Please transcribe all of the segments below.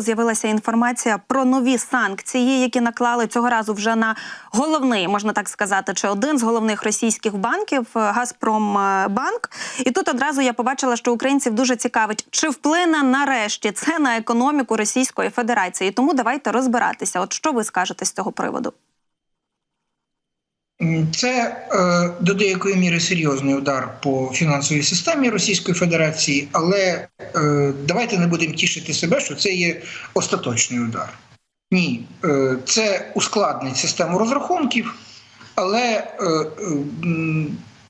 З'явилася інформація про нові санкції, які наклали цього разу вже на головний, можна так сказати, чи один з головних російських банків е, Газпромбанк. І тут одразу я побачила, що українців дуже цікавить, чи вплине нарешті це на економіку Російської Федерації. Тому давайте розбиратися. От що ви скажете з цього приводу? Це е, до деякої міри серйозний удар по фінансовій системі Російської Федерації, але е, давайте не будемо тішити себе, що це є остаточний удар. Ні, е, це ускладнить систему розрахунків, але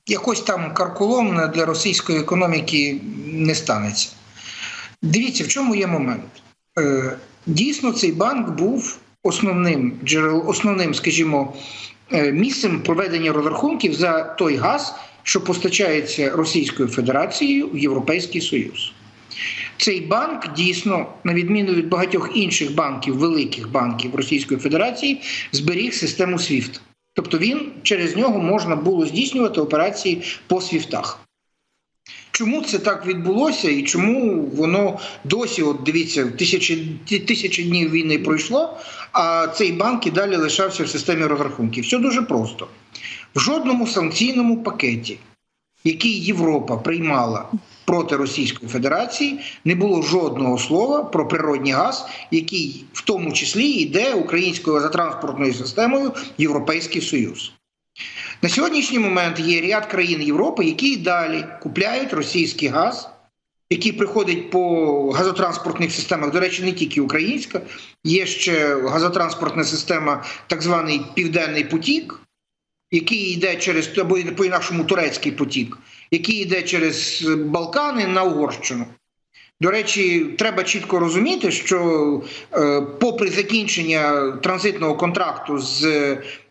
якось там карколомна для російської економіки не станеться. Дивіться, в чому є момент. Дійсно, цей банк був основним джерел, основним, скажімо, місцем проведення розрахунків за той газ, що постачається Російською Федерацією в Європейський Союз. Цей банк дійсно, на відміну від багатьох інших банків, великих банків Російської Федерації, зберіг систему SWIFT. Тобто він через нього можна було здійснювати операції по свіфтах. Чому це так відбулося і чому воно досі, от дивіться, тисячі, тисячі днів війни пройшло, а цей банк і далі лишався в системі розрахунків? Все дуже просто. В жодному санкційному пакеті, який Європа приймала проти Російської Федерації, не було жодного слова про природний газ, який в тому числі йде українською газотранспортною системою Європейський Союз. На сьогоднішній момент є ряд країн Європи, які і далі купляють російський газ, який приходить по газотранспортних системах. До речі, не тільки українська, є ще газотранспортна система, так званий Південний Потік, який йде через або по-інакшому турецький потік, який йде через Балкани на Угорщину. До речі, треба чітко розуміти, що е, попри закінчення транзитного контракту з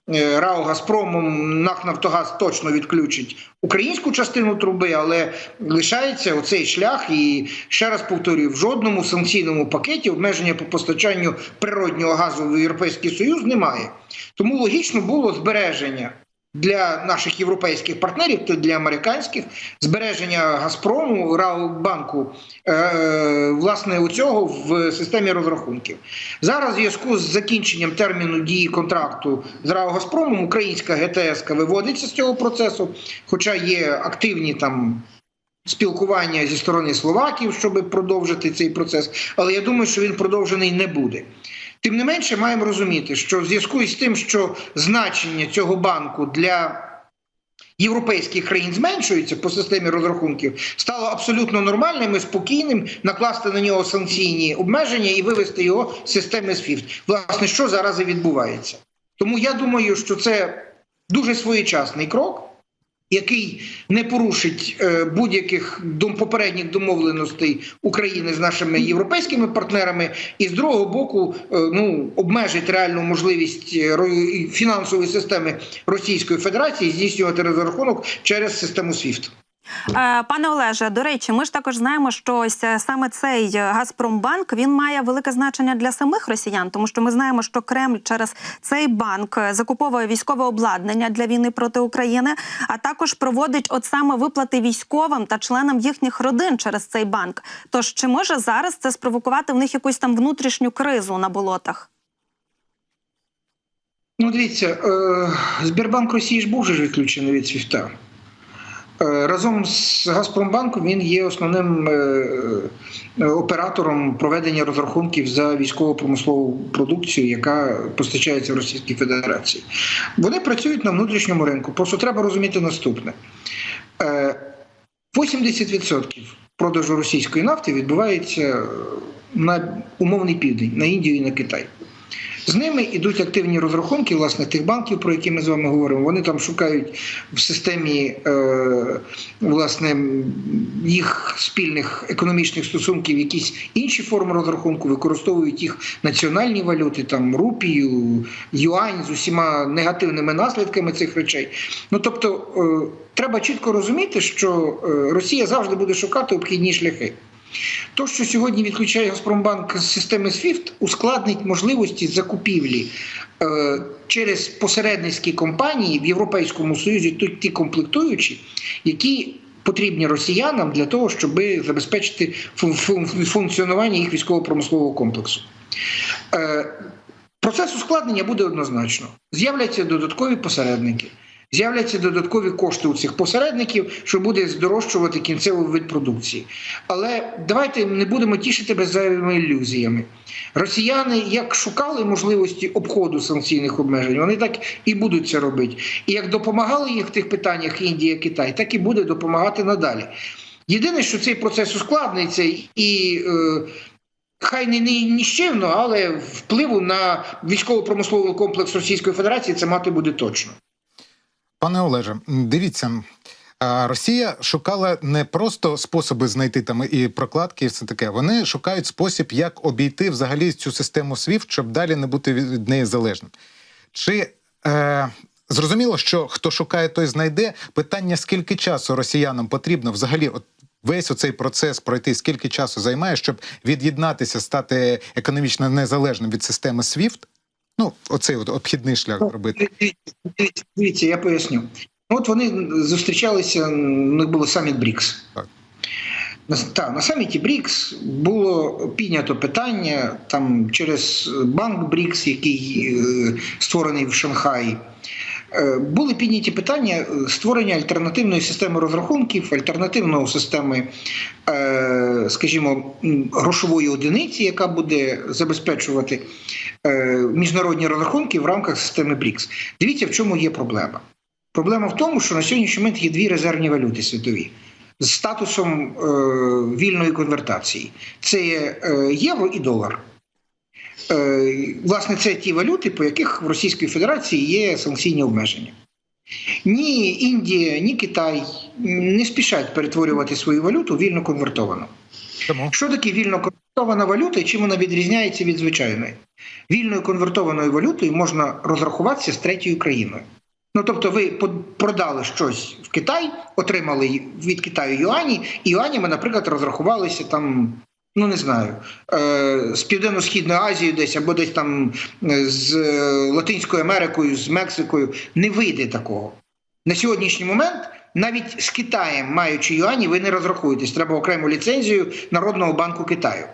РАО Газпромом, НАК Нафтогаз точно відключить українську частину труби, але лишається оцей шлях. І ще раз повторюю: в жодному санкційному пакеті обмеження по постачанню природнього газу в Європейський Союз немає. Тому логічно було збереження для наших європейських партнерів, то для американських збереження Газпрому банку е, власне у цього в системі розрахунків. Зараз в зв'язку з закінченням терміну дії контракту з РАО Газпромом українська ГТС виводиться з цього процесу, хоча є активні там. Спілкування зі сторони Словаків, щоб продовжити цей процес, але я думаю, що він продовжений не буде. Тим не менше, маємо розуміти, що в зв'язку із тим, що значення цього банку для європейських країн зменшується по системі розрахунків, стало абсолютно нормальним і спокійним накласти на нього санкційні обмеження і вивести його з системи SWIFT. Власне, що зараз і відбувається. Тому я думаю, що це дуже своєчасний крок який не порушить е, будь-яких попередніх домовленостей України з нашими європейськими партнерами, і з другого боку, е, ну обмежить реальну можливість е, фінансової системи Російської Федерації здійснювати розрахунок через систему SWIFT. Е, Пане Олеже, до речі, ми ж також знаємо, що ось е, саме цей Газпромбанк він має велике значення для самих росіян, тому що ми знаємо, що Кремль через цей банк е, закуповує військове обладнання для війни проти України, а також проводить от саме виплати військовим та членам їхніх родин через цей банк. Тож чи може зараз це спровокувати в них якусь там внутрішню кризу на болотах? Ну, дивіться, Збірбанк Росії ж був вже відключений від СВІФТа. Разом з Газпромбанком він є основним оператором проведення розрахунків за військово-промислову продукцію, яка постачається в Російській Федерації. Вони працюють на внутрішньому ринку. Просто треба розуміти наступне: 80% продажу російської нафти відбувається на умовний південь, на Індію і на Китай. З ними йдуть активні розрахунки власне тих банків, про які ми з вами говоримо. Вони там шукають в системі е, власне їх спільних економічних стосунків якісь інші форми розрахунку, використовують їх національні валюти, там рупію, юань з усіма негативними наслідками цих речей. Ну тобто, е, треба чітко розуміти, що Росія завжди буде шукати обхідні шляхи. То, що сьогодні відключає Газпромбанк з системи SWIFT, ускладнить можливості закупівлі е, через посередницькі компанії в Європейському Союзі, тут ті комплектуючі, які потрібні росіянам для того, щоб забезпечити фун- фун- функціонування їх військово-промислового комплексу. Е, Процес ускладнення буде однозначно. З'являться додаткові посередники, з'являться додаткові кошти у цих посередників, що буде здорожчувати кінцевий вид продукції. Але давайте не будемо тішити беззайвими ілюзіями. Росіяни як шукали можливості обходу санкційних обмежень, вони так і будуть це робити. І як допомагали їх в тих питаннях Індія, Китай, так і буде допомагати надалі. Єдине, що цей процес ускладниться і. Е, Хай не ні- ніщівно, але впливу на військово-промисловий комплекс Російської Федерації це мати буде точно. Пане Олеже, дивіться. Росія шукала не просто способи знайти там і прокладки, і все таке. Вони шукають спосіб, як обійти взагалі цю систему SWIFT, щоб далі не бути від неї залежним. Чи е, зрозуміло, що хто шукає, той знайде? Питання: скільки часу росіянам потрібно взагалі, от весь оцей процес пройти, скільки часу займає, щоб від'єднатися, стати економічно незалежним від системи SWIFT? Ну, оцей от обхідний шлях робити. Дивіться, я поясню. Ну, От вони зустрічалися, у них було саміт БРІКС. Так. На, та, на саміті БРІКС було піднято питання там через банк БРІКС, який е, створений в Шанхаї. Е, Були підняті питання е, створення альтернативної системи розрахунків, альтернативної системи, е, скажімо, грошової одиниці, яка буде забезпечувати міжнародні розрахунки в рамках системи БРІКС. Дивіться, в чому є проблема. Проблема в тому, що на сьогоднішній момент є дві резервні валюти світові з статусом вільної конвертації: це є євро і долар. Е, власне, це ті валюти, по яких в Російській Федерації є санкційні обмеження. Ні Індія, ні Китай не спішать перетворювати свою валюту вільно конвертовану. Тому Що таке вільно конвертована валюта і чим вона відрізняється від звичайної? Вільною конвертованою валютою можна розрахуватися з третьою країною. Ну тобто, ви продали щось в Китай, отримали від Китаю юані, і юанями, наприклад, розрахувалися там. Ну, не знаю, е, з Південно-Східною Азією десь або десь там е, з е, Латинською Америкою, з Мексикою. Не вийде такого. На сьогоднішній момент навіть з Китаєм, маючи юані, ви не розрахуєтесь. Треба окрему ліцензію Народного банку Китаю.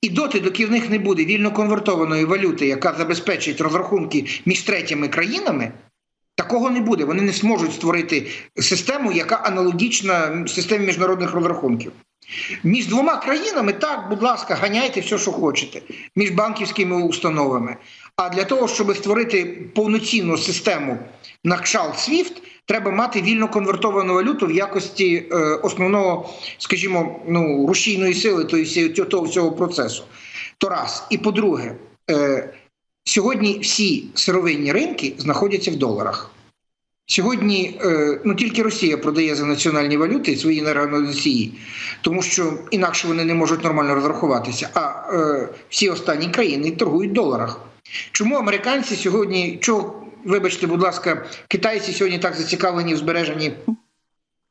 І доти, доки в них не буде вільно конвертованої валюти, яка забезпечить розрахунки між третіми країнами, такого не буде. Вони не зможуть створити систему, яка аналогічна системі міжнародних розрахунків. Між двома країнами, так, будь ласка, ганяйте все, що хочете, між банківськими установами. А для того, щоб створити повноцінну систему на кшалт SWIFT, треба мати вільно конвертовану валюту в якості е, основного, скажімо, ну, рушійної сили всього- того всього процесу. То раз. І по-друге, е, сьогодні всі сировинні ринки знаходяться в доларах. Сьогодні е, ну тільки Росія продає за національні валюти свої енергоносії, тому що інакше вони не можуть нормально розрахуватися. А е, всі останні країни торгують в доларах. Чому американці сьогодні, чого, вибачте, будь ласка, китайці сьогодні так зацікавлені в збереженні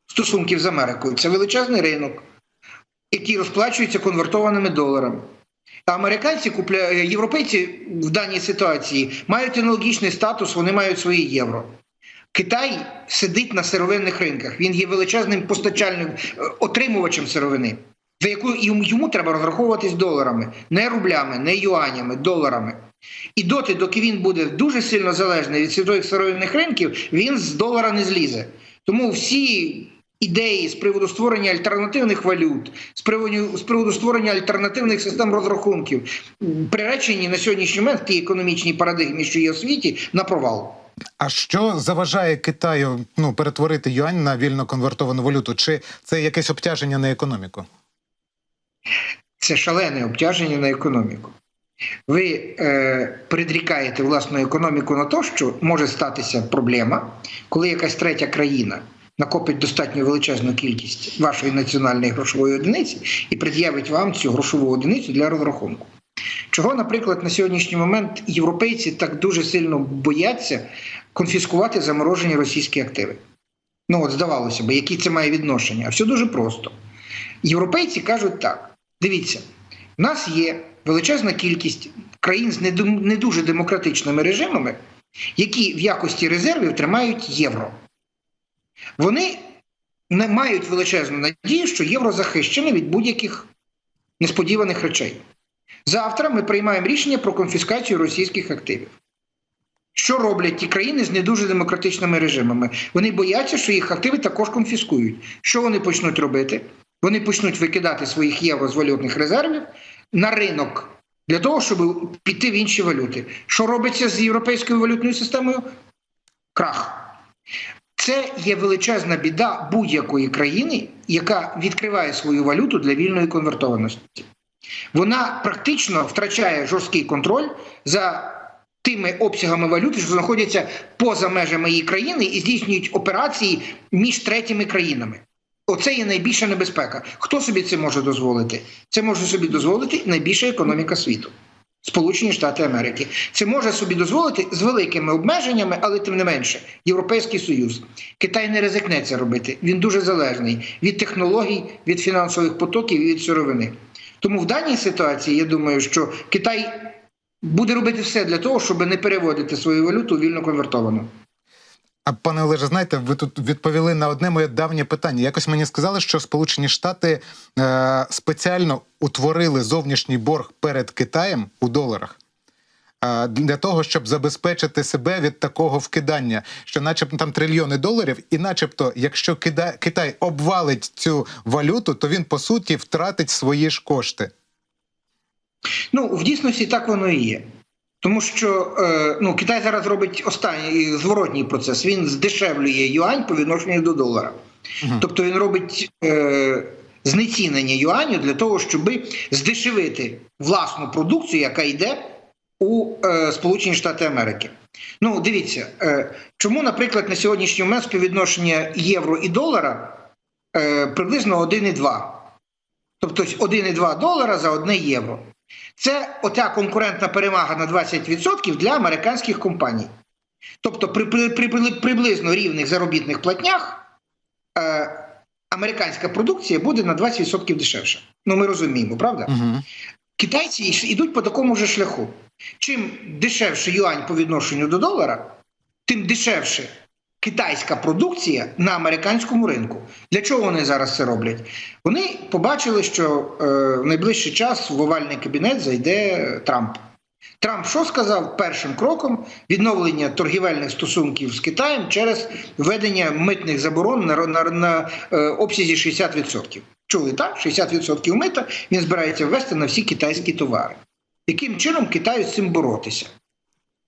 стосунків з Америкою? Це величезний ринок, який розплачується конвертованими доларами. Американці купляють європейці в даній ситуації мають аналогічний статус, вони мають свої євро. Китай сидить на сировинних ринках. Він є величезним постачальним е, отримувачем сировини, за яку йому треба розраховуватись доларами, не рублями, не юанями, доларами. І доти, доки він буде дуже сильно залежний від світових сировинних ринків, він з долара не злізе. Тому всі ідеї з приводу створення альтернативних валют, з приводу, з приводу створення альтернативних систем розрахунків, приречені на сьогоднішній момент в тій економічній парадигмі, що є у світі, на провал. А що заважає Китаю ну перетворити юань на вільно конвертовану валюту? Чи це якесь обтяження на економіку? це шалене обтяження на економіку. Ви е, предрікаєте власну економіку на те, що може статися проблема, коли якась третя країна накопить достатньо величезну кількість вашої національної грошової одиниці і пред'явить вам цю грошову одиницю для розрахунку. Чого, наприклад, на сьогоднішній момент європейці так дуже сильно бояться конфіскувати заморожені російські активи? Ну от здавалося б, які це має відношення? А все дуже просто. Європейці кажуть так: дивіться, в нас є величезна кількість країн з не дуже демократичними режимами, які в якості резервів тримають євро. Вони не мають величезну надію, що євро захищене від будь-яких несподіваних речей. Завтра ми приймаємо рішення про конфіскацію російських активів. Що роблять ті країни з не дуже демократичними режимами? Вони бояться, що їх активи також конфіскують. Що вони почнуть робити? Вони почнуть викидати своїх євро з валютних резервів на ринок для того, щоб піти в інші валюти. Що робиться з європейською валютною системою? Крах. Це є величезна біда будь-якої країни, яка відкриває свою валюту для вільної конвертованості. Вона практично втрачає жорсткий контроль за тими обсягами валюти, що знаходяться поза межами її країни і здійснюють операції між третіми країнами. Оце є найбільша небезпека. Хто собі це може дозволити? Це може собі дозволити найбільша економіка світу. Сполучені Штати Америки. Це може собі дозволити з великими обмеженнями, але тим не менше, Європейський Союз. Китай не ризикне це робити. Він дуже залежний від технологій, від фінансових потоків і від сировини. Тому в даній ситуації я думаю, що Китай буде робити все для того, щоб не переводити свою валюту вільно конвертовану. Пане Олеже, знаєте, ви тут відповіли на одне моє давнє питання. Якось мені сказали, що Сполучені Штати е, спеціально утворили зовнішній борг перед Китаєм у доларах. е, Для того щоб забезпечити себе від такого вкидання, що, начебто, там трильйони доларів, і, начебто, якщо Китай обвалить цю валюту, то він по суті втратить свої ж кошти. Ну, в дійсності так воно і є. Тому що е, ну, Китай зараз робить останній зворотній процес. Він здешевлює юань по відношенню до долара. Мгм. Тобто він робить е, знецінення юаню для того, щоб здешевити власну продукцію, яка йде у е, Сполучені Штати Америки. Ну, дивіться, е, чому, наприклад, на сьогоднішній момент співвідношення євро і долара е, приблизно 1,2. Тобто 1,2 долара за 1 євро. Це оця конкурентна перевага на 20% для американських компаній. Тобто, при, при, при, при приблизно рівних заробітних платнях е, американська продукція буде на 20% дешевша. Ну, ми розуміємо, правда? Угу. Китайці йдуть по такому же шляху. Чим дешевше юань по відношенню до долара, тим дешевше китайська продукція на американському ринку. Для чого вони зараз це роблять? Вони побачили, що е, в найближчий час в овальний кабінет зайде Трамп. Трамп що сказав першим кроком відновлення торгівельних стосунків з Китаєм через введення митних заборон на, на, на е, обсязі 60%. Чули так? 60% мита він збирається ввести на всі китайські товари. Яким чином Китаю з цим боротися?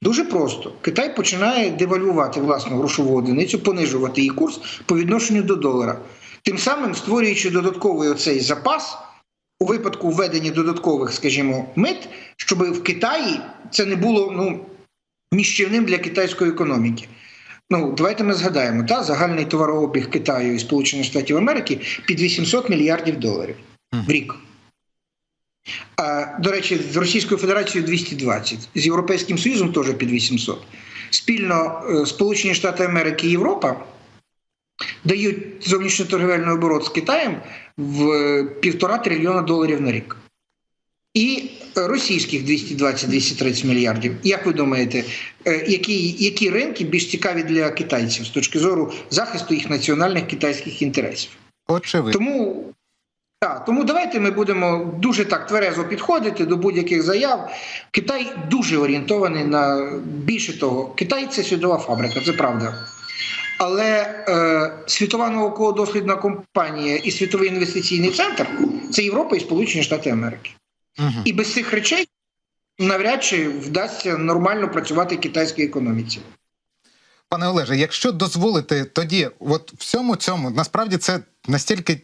Дуже просто. Китай починає девальвувати власну грошову одиницю, понижувати її курс по відношенню до долара, тим самим створюючи додатковий оцей запас у випадку введення додаткових, скажімо, мит, щоб в Китаї це не було ну, ніщівним для китайської економіки. Ну, давайте ми згадаємо, та загальний товарообіг Китаю і Сполучених Штатів Америки під 800 мільярдів доларів в рік. До речі, з Російською Федерацією 220, з Європейським Союзом теж під 800. Спільно е, Сполучені Штати Америки і Європа дають зовнішньоторговельний оборот з Китаєм в е, півтора трильйона доларів на рік. І російських 220-230 мільярдів. Як ви думаєте, е, які, які ринки більш цікаві для китайців з точки зору захисту їх національних китайських інтересів? Очевидно. Тому, так, тому давайте ми будемо дуже так тверезо підходити до будь-яких заяв. Китай дуже орієнтований на більше того, Китай це світова фабрика, це правда. Але е, світова науково-дослідна компанія і світовий інвестиційний центр це Європа і Сполучені Штати Америки. Угу. І без цих речей навряд чи вдасться нормально працювати китайській економіці. Пане Олеже, якщо дозволите, тоді от всьому цьому насправді це настільки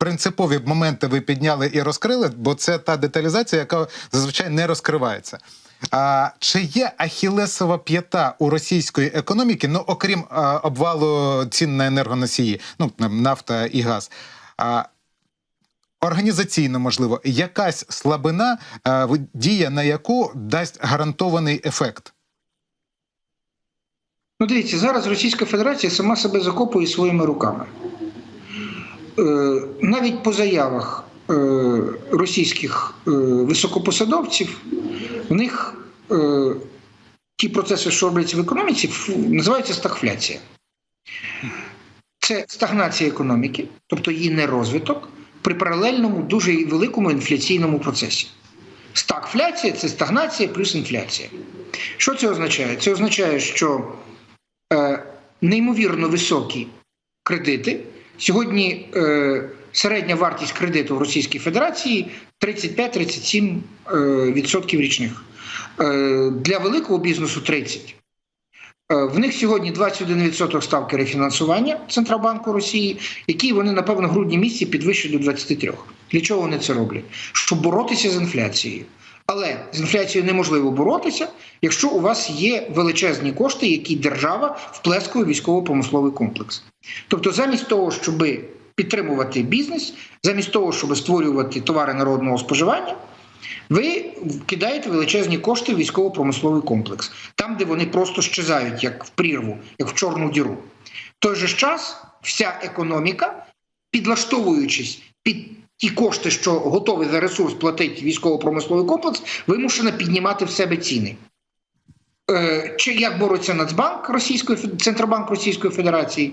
принципові моменти ви підняли і розкрили, бо це та деталізація, яка зазвичай не розкривається. А чи є ахілесова п'ята у російської економіки, ну окрім а, обвалу цін на енергоносії, ну нафта і газ? А, Організаційно, можливо, якась слабина, а, дія на яку дасть гарантований ефект. Ну, дивіться, зараз Російська Федерація сама себе закопує своїми руками. Е, навіть по заявах е, російських е, високопосадовців, в них ті процеси, що робляться в економіці, називаються стагфляція. це стагнація економіки, тобто її нерозвиток при паралельному дуже великому інфляційному процесі. Стагфляція це стагнація плюс інфляція. Що це означає? Це означає, що е, неймовірно високі кредити. Сьогодні е, середня вартість кредиту в Російській Федерації 35-37% е, річних. Е, для великого бізнесу 30%. Е, В них сьогодні 21% ставки рефінансування Центробанку Росії, які вони, напевно, в грудні місяці підвищать до 23%. Для чого вони це роблять? Щоб боротися з інфляцією. Але з інфляцією неможливо боротися, якщо у вас є величезні кошти, які держава вплескує військово-промисловий комплекс. Тобто, замість того, щоб підтримувати бізнес, замість того, щоб створювати товари народного споживання, ви кидаєте величезні кошти в військово-промисловий комплекс, там, де вони просто щезають, як в прірву, як в чорну діру. В той же час вся економіка, підлаштовуючись під ті кошти, що готові за ресурс платити військово-промисловий комплекс, вимушена піднімати в себе ціни. Е, Чи як бореться Нацбанк Російської Центробанк Російської Федерації?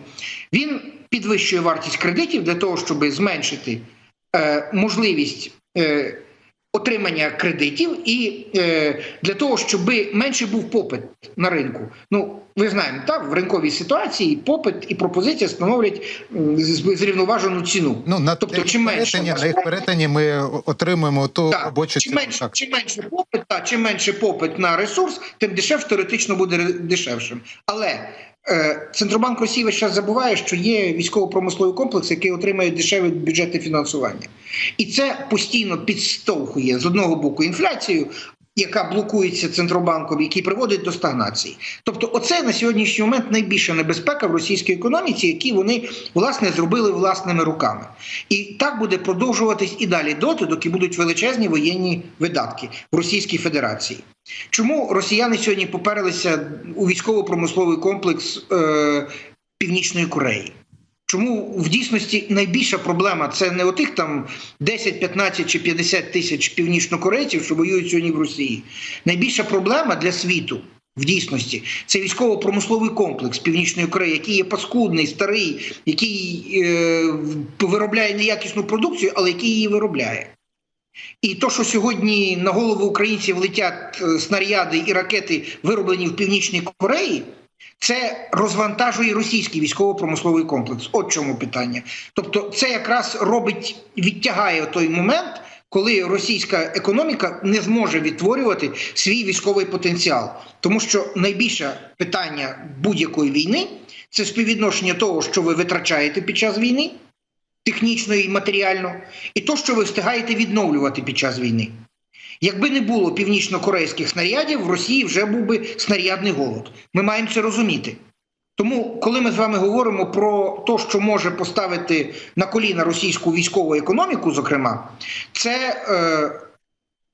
Він підвищує вартість кредитів для того, щоб зменшити е, можливість е, отримання кредитів і е, для того, щоб менше був попит на ринку. Ну, ви знаємо, так, в ринковій ситуації попит і пропозиція становлять зрівноважену ціну. Ну на Тобто, чим менше на їх перетині ми отримуємо ту Так, робочу чим ціну. менше, Так. чим менше попит, та, чим менше попит на ресурс, тим дешевше теоретично буде дешевшим. Але Центробанк Росії весь час забуває, що є військово-промисловий комплекс, який отримує дешеве бюджетне фінансування. І це постійно підстовхує з одного боку інфляцію. Яка блокується центробанком, який приводить до стагнації, тобто, оце на сьогоднішній момент найбільша небезпека в російській економіці, які вони власне зробили власними руками, і так буде продовжуватись і далі доти, доки будуть величезні воєнні видатки в Російській Федерації. Чому росіяни сьогодні поперилися у військово-промисловий комплекс е, Північної Кореї? Чому в дійсності найбільша проблема це не отих там 10, 15 чи 50 тисяч північнокорейців, що воюють сьогодні в Росії. Найбільша проблема для світу в дійсності це військово-промисловий комплекс Північної Кореї, який є паскудний, старий, який е, виробляє неякісну продукцію, але який її виробляє. І то, що сьогодні на голову українців летять е, снаряди і ракети, вироблені в Північній Кореї, це розвантажує російський військово-промисловий комплекс. От чому питання. Тобто, це якраз робить, відтягає той момент, коли російська економіка не зможе відтворювати свій військовий потенціал. Тому що найбільше питання будь-якої війни це співвідношення того, що ви витрачаєте під час війни, технічно і матеріально, і то, що ви встигаєте відновлювати під час війни. Якби не було північно-корейських снарядів, в Росії вже був би снарядний голод. Ми маємо це розуміти. Тому, коли ми з вами говоримо про те, що може поставити на коліна російську військову економіку, зокрема, це е,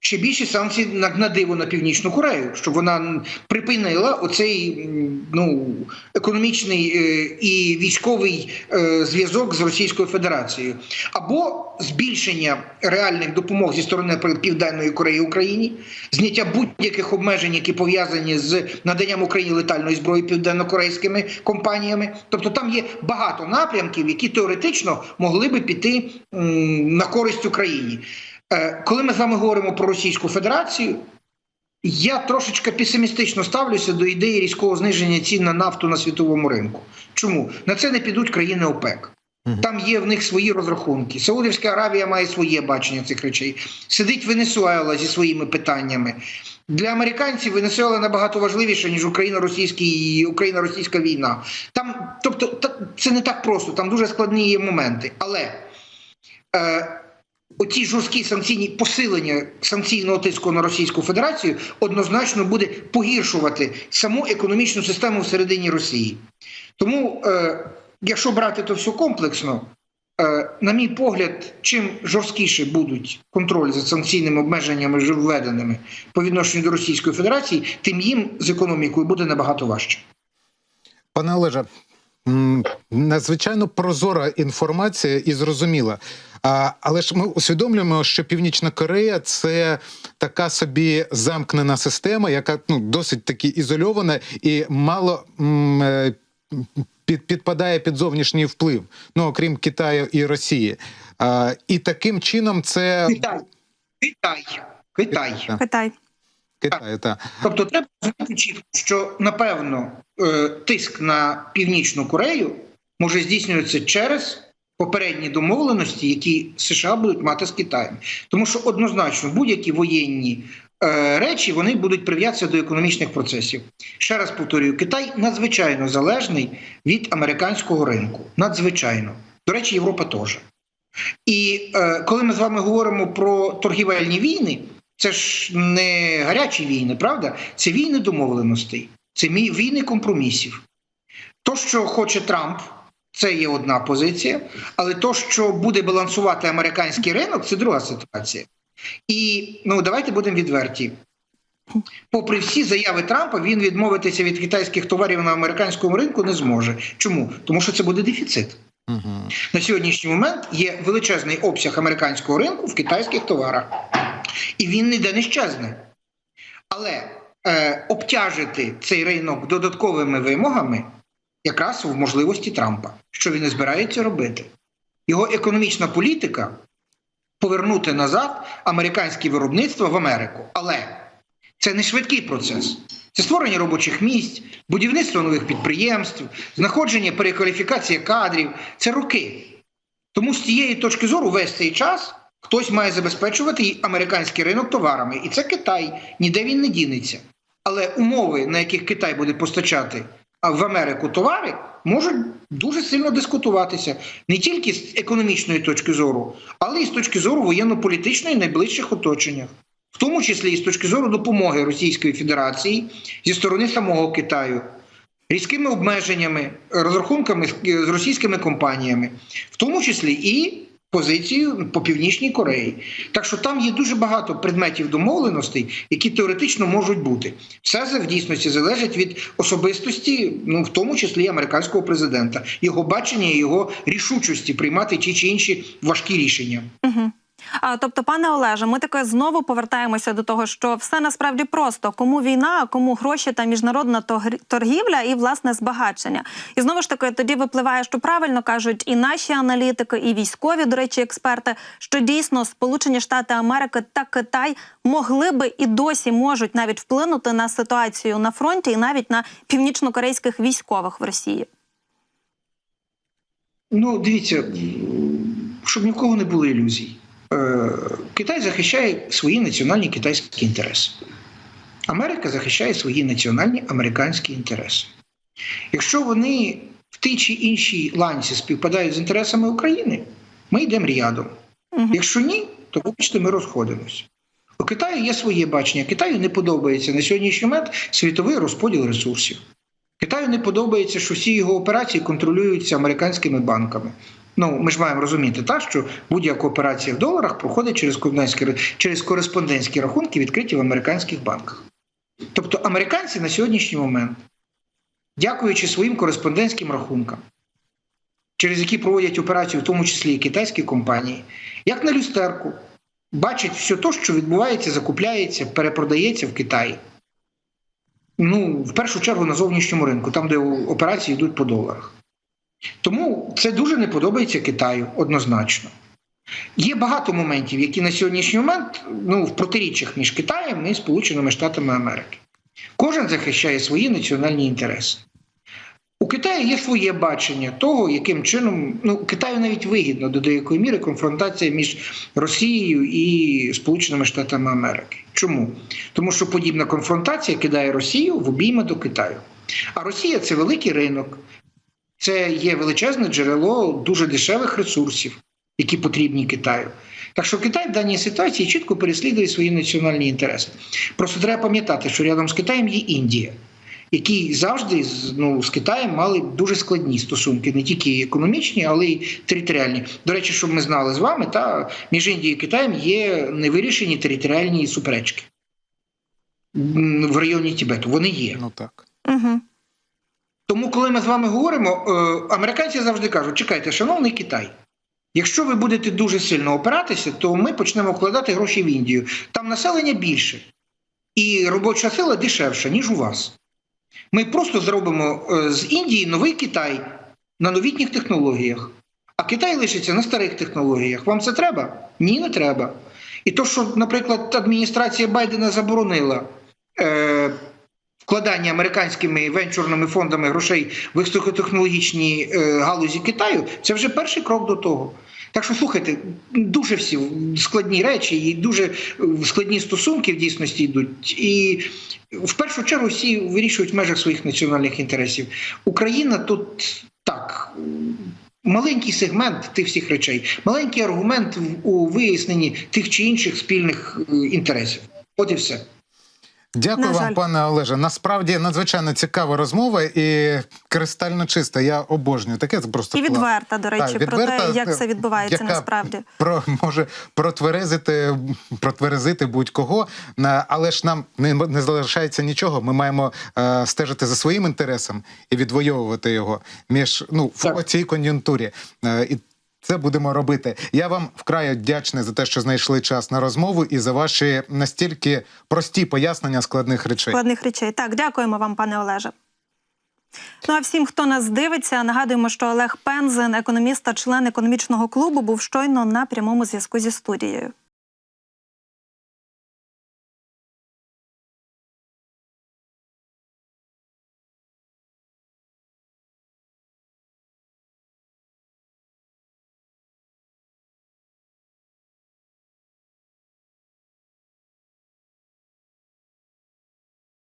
ще більші санкції на, на диво на Північну Корею, щоб вона припинила оцей ну, економічний е, і військовий е, зв'язок з Російською Федерацією, або збільшення реальних допомог зі сторони Південної Кореї Україні, зняття будь-яких обмежень, які пов'язані з наданням Україні летальної зброї південнокорейськими компаніями. Тобто там є багато напрямків, які теоретично могли би піти на користь Україні. Е, Коли ми з вами говоримо про Російську Федерацію, я трошечки песимістично ставлюся до ідеї різкого зниження цін на нафту на світовому ринку. Чому на це не підуть країни ОПЕК? Там є в них свої розрахунки. Саудівська Аравія має своє бачення цих речей. Сидить Венесуела зі своїми питаннями. Для американців Венесуела набагато важливіша, ніж Україно-російський Україно-російська війна. Там, тобто, це не так просто, там дуже складні є моменти. Але е, оці жорсткі санкційні посилення санкційного тиску на Російську Федерацію однозначно буде погіршувати саму економічну систему всередині Росії. Тому, е, якщо брати то все комплексно, е, на мій погляд, чим жорсткіше будуть контроль за санкційними обмеженнями вже введеними по відношенню до Російської Федерації, тим їм з економікою буде набагато важче. Пане Олеже, надзвичайно прозора інформація і зрозуміла. А, але ж ми усвідомлюємо, що Північна Корея це така собі замкнена система, яка ну досить таки ізольована і мало м, е, під, підпадає під зовнішній вплив, ну окрім Китаю і Росії. А, і таким чином це Китай. Китай. Китай. Так. Питай. Китай, та. Тобто треба розуміти чітко, що напевно е, тиск на Північну Корею може здійснюватися через попередні домовленості, які США будуть мати з Китаєм. Тому що однозначно будь-які воєнні е, речі вони будуть прив'язатися до економічних процесів. Ще раз повторюю, Китай надзвичайно залежний від американського ринку. Надзвичайно. До речі, Європа теж. І е, коли ми з вами говоримо про торгівельні війни, це ж не гарячі війни, правда? Це війни домовленостей, це війни компромісів. То, що хоче Трамп, це є одна позиція, але то, що буде балансувати американський ринок, це друга ситуація. І ну давайте будемо відверті. Попри всі заяви Трампа, він відмовитися від китайських товарів на американському ринку не зможе. Чому? Тому що це буде дефіцит. Угу. На сьогоднішній момент є величезний обсяг американського ринку в китайських товарах, і він ніде не щезне. Але е, обтяжити цей ринок додатковими вимогами якраз в можливості Трампа, що він не збирається робити. Його економічна політика повернути назад американське виробництво в Америку. Але це не швидкий процес. Це створення робочих місць, будівництво нових підприємств, знаходження перекваліфікація кадрів це роки. Тому з цієї точки зору весь цей час хтось має забезпечувати і американський ринок товарами. І це Китай, ніде він не дінеться. Але умови, на яких Китай буде постачати в Америку товари, можуть дуже сильно дискутуватися не тільки з економічної точки зору, але й з точки зору воєнно-політичної найближчих оточеннях в тому числі і з точки зору допомоги Російської Федерації зі сторони самого Китаю, різкими обмеженнями, розрахунками з російськими компаніями, в тому числі і позицією по північній Кореї. Так що там є дуже багато предметів домовленостей, які теоретично можуть бути. Все це в дійсності залежить від особистості, ну в тому числі американського президента, його бачення, його рішучості приймати ті чи інші важкі рішення. Угу. Тобто, пане Олеже, ми таке знову повертаємося до того, що все насправді просто кому війна, а кому гроші та міжнародна торгівля і власне збагачення. І знову ж таки тоді випливає, що правильно кажуть і наші аналітики, і військові, до речі, експерти, що дійсно Сполучені Штати Америки та Китай могли би і досі можуть навіть вплинути на ситуацію на фронті і навіть на північнокорейських військових в Росії. Ну, дивіться, щоб ні в кого не було ілюзій. Е, Китай захищає свої національні китайські інтереси. Америка захищає свої національні американські інтереси. Якщо вони в тій чи іншій ланці співпадають з інтересами України, ми йдемо рядом. Якщо ні, то вибачте, ми розходимося. У Китаю є своє бачення. Китаю не подобається на сьогоднішній момент світовий розподіл ресурсів. Китаю не подобається, що всі його операції контролюються американськими банками. Ну, ми ж маємо розуміти, так, що будь-яка операція в доларах проходить через через кореспондентські рахунки, відкриті в американських банках. Тобто американці на сьогоднішній момент, дякуючи своїм кореспондентським рахункам, через які проводять операцію, в тому числі і китайські компанії, як на люстерку, бачать все те, що відбувається, закупляється, перепродається в Китаї. Ну, в першу чергу на зовнішньому ринку, там, де операції йдуть по доларах. Тому це дуже не подобається Китаю однозначно. Є багато моментів, які на сьогоднішній момент ну, в протиріччях між Китаєм і Сполученими Штатами Америки. Кожен захищає свої національні інтереси. У Китаї є своє бачення того, яким чином ну Китаю навіть вигідно до деякої міри конфронтація між Росією і Сполученими Штатами Америки. Чому? Тому що подібна конфронтація кидає Росію в обійми до Китаю. А Росія це великий ринок, це є величезне джерело дуже дешевих ресурсів, які потрібні Китаю. Так що Китай в даній ситуації чітко переслідує свої національні інтереси. Просто треба пам'ятати, що рядом з Китаєм є Індія, які завжди ну, з Китаєм мали дуже складні стосунки, не тільки економічні, але й територіальні. До речі, щоб ми знали з вами, та між Індією і Китаєм є невирішені територіальні суперечки в районі Тібету. Вони є. Ну так. Угу. Тому, коли ми з вами говоримо, е, американці завжди кажуть: чекайте, шановний Китай, якщо ви будете дуже сильно опиратися, то ми почнемо вкладати гроші в Індію. Там населення більше, і робоча сила дешевша, ніж у вас. Ми просто зробимо е, з Індії новий Китай, на новітніх технологіях, а Китай лишиться на старих технологіях. Вам це треба? Ні, не треба. І то, що, наприклад, адміністрація Байдена заборонила е, вкладання американськими венчурними фондами грошей в високотехнологічні е, галузі Китаю, це вже перший крок до того. Так що слухайте, дуже всі складні речі і дуже е, складні стосунки в дійсності йдуть. І в першу чергу всі вирішують в межах своїх національних інтересів. Україна тут так. Маленький сегмент тих всіх речей, маленький аргумент у виясненні тих чи інших спільних е, інтересів. От і все. Дякую На вам, жаль. пане Олеже. Насправді надзвичайно цікава розмова і кристально чиста. Я обожнюю таке. Це просто І клас. відверта, до речі, Так, про те, як це відбувається яка насправді. Про може протверезити, протверезити будь-кого. Але ж нам не, не залишається нічого. Ми маємо е, стежити за своїм інтересом і відвоювати його між ну в Так. цій кон'юнктурі. Е, і це будемо робити. Я вам вкрай вдячний за те, що знайшли час на розмову і за ваші настільки прості пояснення складних речей. складних речей. Так, дякуємо вам, пане Олеже. Ну а всім, хто нас дивиться, нагадуємо, що Олег Пензен, економіст та член економічного клубу, був щойно на прямому зв'язку зі студією.